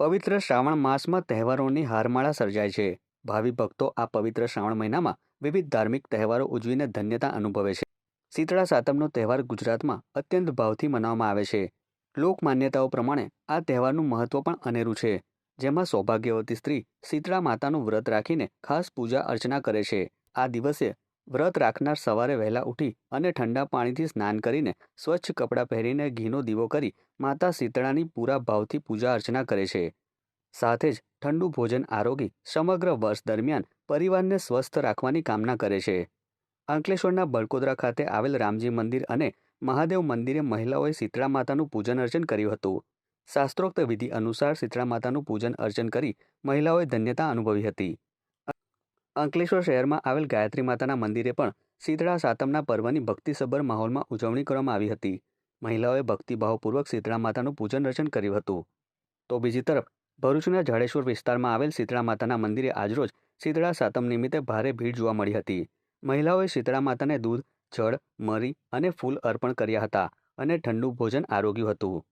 પવિત્ર શ્રાવણ માસમાં તહેવારોની હારમાળા સર્જાય છે. ભાવિ ભક્તો આ પવિત્ર શ્રાવણ મહિનામાં વિવિધ ધાર્મિક તહેવારો ઉજવીને ધન્યતા અનુભવે છે. શીતળા સાતમનો તહેવાર ગુજરાતમાં અત્યંત ભાવથી મનાવવામાં આવે છે. લોક માન્યતાઓ પ્રમાણે આ તહેવારનું મહત્વ પણ અનેરું છે. જેમાં સૌભાગ્યવતી સ્ત્રી શીતળા માતાનું વ્રત રાખીને ખાસ પૂજા અર્ચના કરે છે. આ દિવસે વ્રત રાખનાર સવારે વહેલા ઉઠી અને ઠંડા પાણીથી સ્નાન કરીને સ્વચ્છ કપડાં પહેરીને ઘીનો દીવો કરી માતા શીતળાની પૂરા ભાવથી પૂજા અર્ચના કરે છે. સાથે જ ઠંડુ ભોજન આરોગી સમગ્ર વર્ષ દરમિયાન પરિવારને સ્વસ્થ રાખવાની કામના કરે છે. અંકલેશ્વરના બળકોદરા ખાતે આવેલ રામજી મંદિર અને મહાદેવ મંદિરે મહિલાઓએ શીતળા માતાનું પૂજન અર્ચન કર્યું હતું. શાસ્ત્રોક્ત વિધિ અનુસાર શીતળા માતાનું પૂજન અર્ચન કરી મહિલાઓએ ધન્યતા અનુભવી હતી. અંકલેશ્વર શહેરમાં આવેલ ગાયત્રી માતાના મંદિરે પણ શીતળા સાતમના પર્વની ભક્તિસભર માહોલમાં ઉજવણી કરવામાં આવી હતી. મહિલાઓએ ભક્તિભાવપૂર્વક શીતળા માતાનું પૂજન રચન કર્યું હતું. તો બીજી તરફ, ભરૂચના જાડેશ્વર વિસ્તારમાં આવેલ શીતળા માતાના મંદિરે આજરોજ શીતળા સાતમ નિમિત્તે ભારે ભીડ જોવા મળી હતી. મહિલાઓએ શીતળા માતાને દૂધ, જળ, મરી અને ફૂલ અર્પણ કર્યા હતા અને ઠંડુ ભોજન આરોગ્યું હતું.